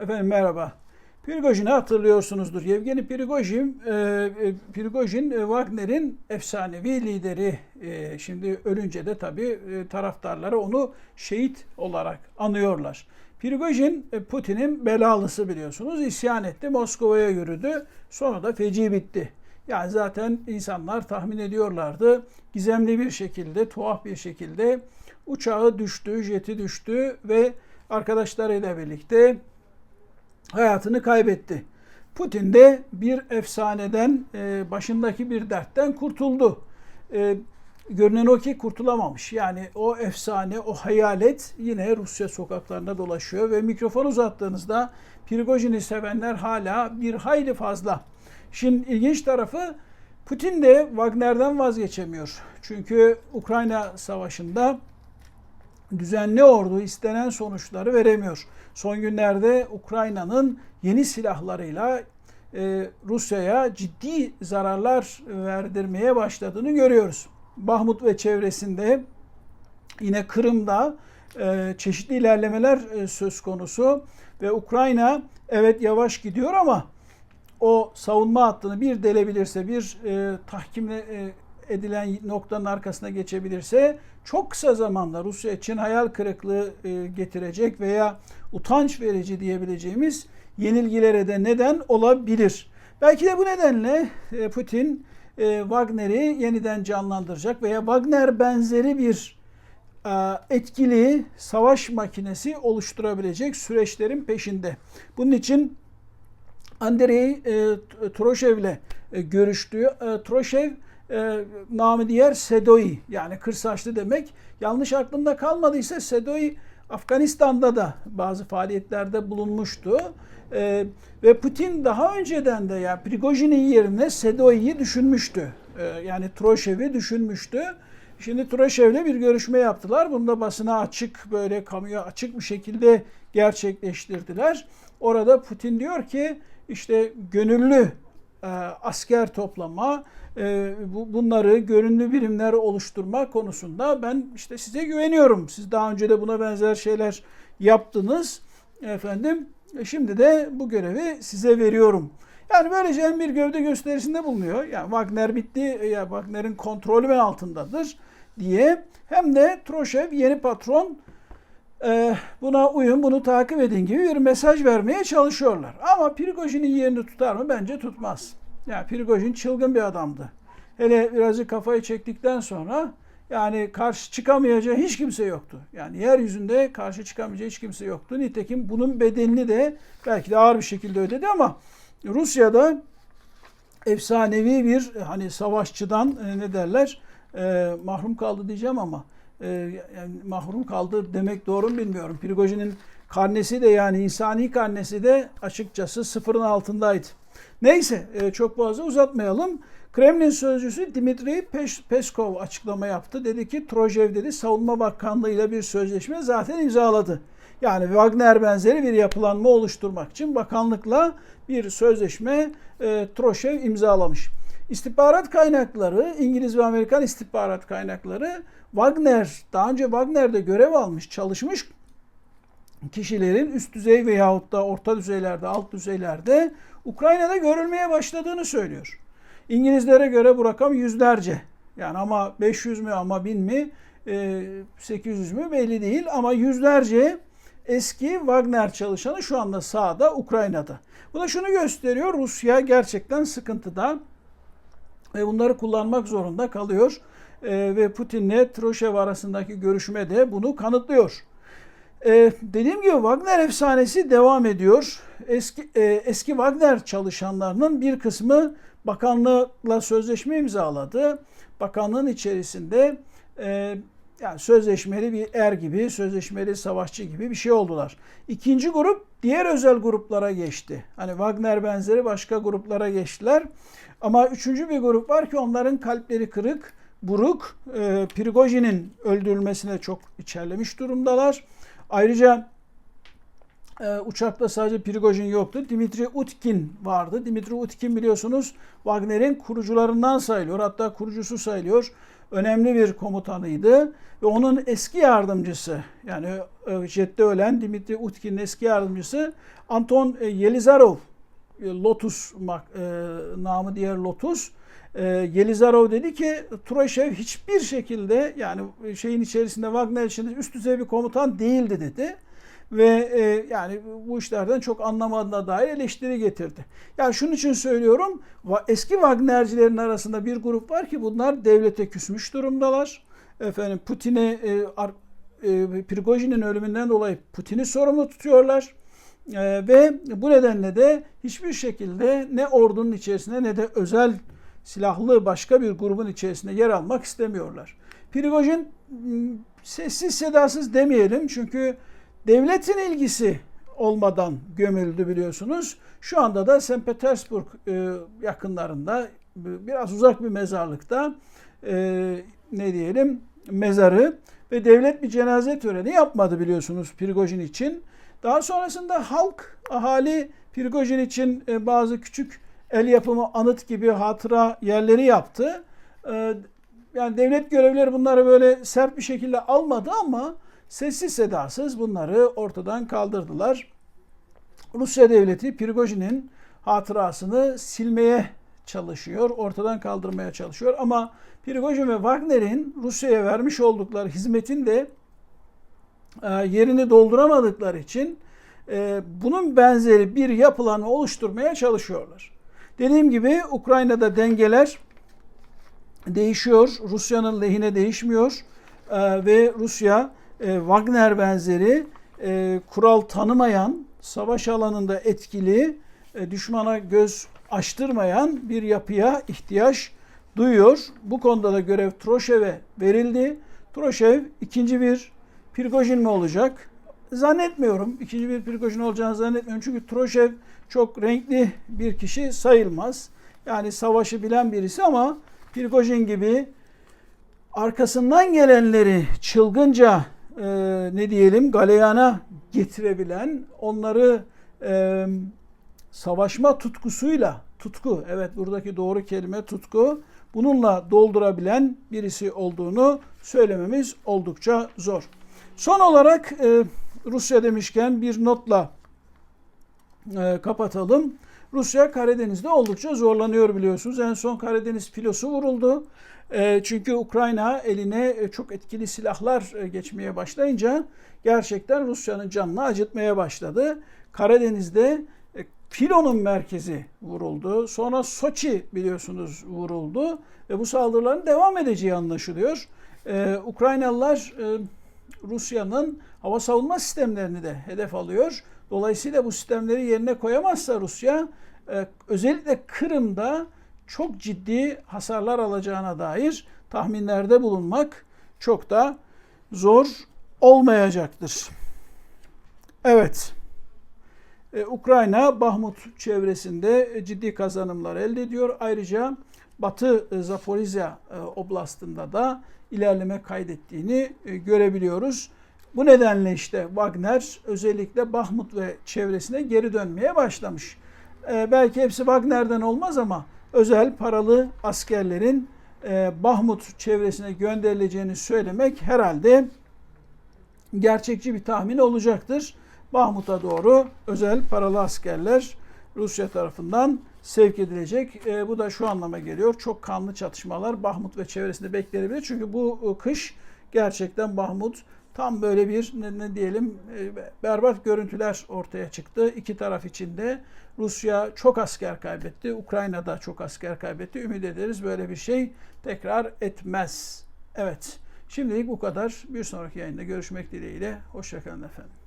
Efendim merhaba. Prigojin'i hatırlıyorsunuzdur. Yevgeni Prigojin, e, e, Prigojin e, Wagner'in efsanevi lideri. E, şimdi ölünce de tabii e, taraftarları onu şehit olarak anıyorlar. Prigojin e, Putin'in belalısı biliyorsunuz. İsyan etti, Moskova'ya yürüdü. Sonra da feci bitti. Yani zaten insanlar tahmin ediyorlardı. Gizemli bir şekilde, tuhaf bir şekilde uçağı düştü, jeti düştü ve arkadaşlarıyla birlikte hayatını kaybetti. Putin de bir efsaneden, e, başındaki bir dertten kurtuldu. E, görünen o ki kurtulamamış. Yani o efsane, o hayalet yine Rusya sokaklarında dolaşıyor ve mikrofon uzattığınızda Prigojin'i sevenler hala bir hayli fazla. Şimdi ilginç tarafı Putin de Wagner'den vazgeçemiyor. Çünkü Ukrayna Savaşı'nda düzenli ordu istenen sonuçları veremiyor. Son günlerde Ukrayna'nın yeni silahlarıyla e, Rusya'ya ciddi zararlar verdirmeye başladığını görüyoruz. Bahmut ve çevresinde yine Kırım'da e, çeşitli ilerlemeler e, söz konusu ve Ukrayna evet yavaş gidiyor ama o savunma hattını bir delebilirse, bir e, tahkimle e, edilen noktanın arkasına geçebilirse çok kısa zamanda Rusya için hayal kırıklığı e, getirecek veya utanç verici diyebileceğimiz yenilgilere de neden olabilir. Belki de bu nedenle e, Putin e, Wagner'i yeniden canlandıracak veya Wagner benzeri bir etkili savaş makinesi oluşturabilecek süreçlerin peşinde. Bunun için Andrei e, Troshev'le e, görüştü. E, Troshev e, namı diğer Sedoi yani kırsaçlı demek. Yanlış aklımda kalmadıysa Sedoi Afganistan'da da bazı faaliyetlerde bulunmuştu. E, ve Putin daha önceden de yani Prigojin'in yerine Sedoi'yi düşünmüştü. E, yani Troshev'i düşünmüştü. Şimdi Troshev'le bir görüşme yaptılar. Bunu da basına açık böyle kamuya açık bir şekilde gerçekleştirdiler. Orada Putin diyor ki işte gönüllü asker toplama, e, bu, bunları gönüllü birimler oluşturma konusunda ben işte size güveniyorum. Siz daha önce de buna benzer şeyler yaptınız. Efendim e, şimdi de bu görevi size veriyorum. Yani böylece hem bir gövde gösterisinde bulunuyor. Yani Wagner bitti, ya Wagner'in kontrolü altındadır diye. Hem de Troşev yeni patron e, buna uyun, bunu takip edin gibi bir mesaj vermeye çalışıyorlar. Ama Prigojin'in yerini tutar mı? Bence tutmaz. Yani Prigojin çılgın bir adamdı. Hele birazcık kafayı çektikten sonra yani karşı çıkamayacağı hiç kimse yoktu. Yani yeryüzünde karşı çıkamayacağı hiç kimse yoktu. Nitekim bunun bedelini de belki de ağır bir şekilde ödedi ama Rusya'da efsanevi bir hani savaşçıdan e, ne derler e, mahrum kaldı diyeceğim ama e, yani mahrum kaldı demek doğru mu bilmiyorum. Prigojin'in karnesi de yani insani karnesi de açıkçası sıfırın altındaydı. Neyse e, çok fazla uzatmayalım. Kremlin sözcüsü Dimitri Peskov açıklama yaptı. Dedi ki Trojev dedi Savunma Bakanlığı ile bir sözleşme zaten imzaladı. Yani Wagner benzeri bir yapılanma oluşturmak için bakanlıkla bir sözleşme e, Troşev imzalamış. İstihbarat kaynakları, İngiliz ve Amerikan istihbarat kaynakları Wagner, daha önce Wagner'de görev almış, çalışmış kişilerin üst düzey veyahut da orta düzeylerde, alt düzeylerde Ukrayna'da görülmeye başladığını söylüyor. İngilizlere göre bu rakam yüzlerce. Yani ama 500 mü ama 1000 mi 800 mü belli değil ama yüzlerce eski Wagner çalışanı şu anda sahada Ukrayna'da. Bu da şunu gösteriyor Rusya gerçekten sıkıntıda ve bunları kullanmak zorunda kalıyor. Ee, ve Putin'le Troşev arasındaki görüşme de bunu kanıtlıyor. Ee, dediğim gibi Wagner efsanesi devam ediyor. Eski e, eski Wagner çalışanlarının bir kısmı bakanlıkla sözleşme imzaladı. Bakanlığın içerisinde e, yani sözleşmeli bir er gibi, sözleşmeli savaşçı gibi bir şey oldular. İkinci grup diğer özel gruplara geçti. Hani Wagner benzeri başka gruplara geçtiler. Ama üçüncü bir grup var ki onların kalpleri kırık, buruk. E, Prigojin'in öldürülmesine çok içerlemiş durumdalar. Ayrıca Ee, uçakta sadece Prigojin yoktu. Dimitri Utkin vardı. Dimitri Utkin biliyorsunuz Wagner'in kurucularından sayılıyor. Hatta kurucusu sayılıyor. Önemli bir komutanıydı. Ve onun eski yardımcısı yani e, jette ölen Dimitri Utkin'in eski yardımcısı Anton e, Yelizarov. E, Lotus namı diğer Lotus. Yelizarov dedi ki Turashev hiçbir şekilde yani şeyin içerisinde Wagner içinde üst düzey bir komutan değildi dedi ve e, yani bu işlerden çok anlamadığına dair eleştiri getirdi. Yani şunun için söylüyorum eski Wagnercilerin arasında bir grup var ki bunlar devlete küsmüş durumdalar. Efendim Putin'i e, ar- e, Prigojin'in ölümünden dolayı Putin'i sorumlu tutuyorlar. E, ve bu nedenle de hiçbir şekilde ne ordunun içerisinde ne de özel silahlı başka bir grubun içerisinde yer almak istemiyorlar. Prigojin sessiz sedasız demeyelim çünkü devletin ilgisi olmadan gömüldü biliyorsunuz. Şu anda da St. Petersburg e, yakınlarında biraz uzak bir mezarlıkta e, ne diyelim mezarı ve devlet bir cenaze töreni yapmadı biliyorsunuz Prigojin için. Daha sonrasında halk, ahali Prigojin için e, bazı küçük el yapımı anıt gibi hatıra yerleri yaptı. Yani devlet görevlileri bunları böyle sert bir şekilde almadı ama sessiz sedasız bunları ortadan kaldırdılar. Rusya devleti Prigojin'in hatırasını silmeye çalışıyor, ortadan kaldırmaya çalışıyor ama Prigojin ve Wagner'in Rusya'ya vermiş oldukları hizmetin de e, yerini dolduramadıkları için e, bunun benzeri bir yapılanma oluşturmaya çalışıyorlar. Dediğim gibi Ukrayna'da dengeler değişiyor. Rusya'nın lehine değişmiyor. E, ve Rusya e, Wagner benzeri e, kural tanımayan, savaş alanında etkili, e, düşmana göz açtırmayan bir yapıya ihtiyaç duyuyor. Bu konuda da görev Troşev'e verildi. Troşev ikinci bir Prigojin mi olacak? Zannetmiyorum. İkinci bir Prigojin olacağını zannetmiyorum. Çünkü Troşev çok renkli bir kişi sayılmaz. Yani savaşı bilen birisi ama Prigojin gibi arkasından gelenleri çılgınca e, ne diyelim galeyana getirebilen, onları e, savaşma tutkusuyla, tutku, evet buradaki doğru kelime tutku, bununla doldurabilen birisi olduğunu söylememiz oldukça zor. Son olarak e, Rusya demişken bir notla e, kapatalım. Rusya Karadeniz'de oldukça zorlanıyor biliyorsunuz. En son Karadeniz filosu vuruldu. E, çünkü Ukrayna eline e, çok etkili silahlar e, geçmeye başlayınca gerçekten Rusya'nın canını acıtmaya başladı. Karadeniz'de filonun merkezi vuruldu. Sonra Soçi biliyorsunuz vuruldu ve bu saldırıların devam edeceği anlaşılıyor. E, Ukraynalılar Rusya'nın hava savunma sistemlerini de hedef alıyor. Dolayısıyla bu sistemleri yerine koyamazsa Rusya e, özellikle Kırım'da çok ciddi hasarlar alacağına dair tahminlerde bulunmak çok da zor olmayacaktır. Evet. Ee, Ukrayna Bahmut çevresinde ciddi kazanımlar elde ediyor. Ayrıca Batı e, Zaporizya e, Oblast'ında da ilerleme kaydettiğini e, görebiliyoruz. Bu nedenle işte Wagner özellikle Bahmut ve çevresine geri dönmeye başlamış. Belki hepsi Wagner'den olmaz ama özel paralı askerlerin Bahmut çevresine gönderileceğini söylemek herhalde gerçekçi bir tahmin olacaktır. Bahmut'a doğru özel paralı askerler Rusya tarafından sevk edilecek. E, bu da şu anlama geliyor. Çok kanlı çatışmalar Bahmut ve çevresinde beklenebilir. Çünkü bu kış gerçekten Bahmut tam böyle bir ne, diyelim e, berbat görüntüler ortaya çıktı. İki taraf içinde Rusya çok asker kaybetti. Ukrayna da çok asker kaybetti. Ümit ederiz böyle bir şey tekrar etmez. Evet. Şimdilik bu kadar. Bir sonraki yayında görüşmek dileğiyle. Hoşçakalın efendim.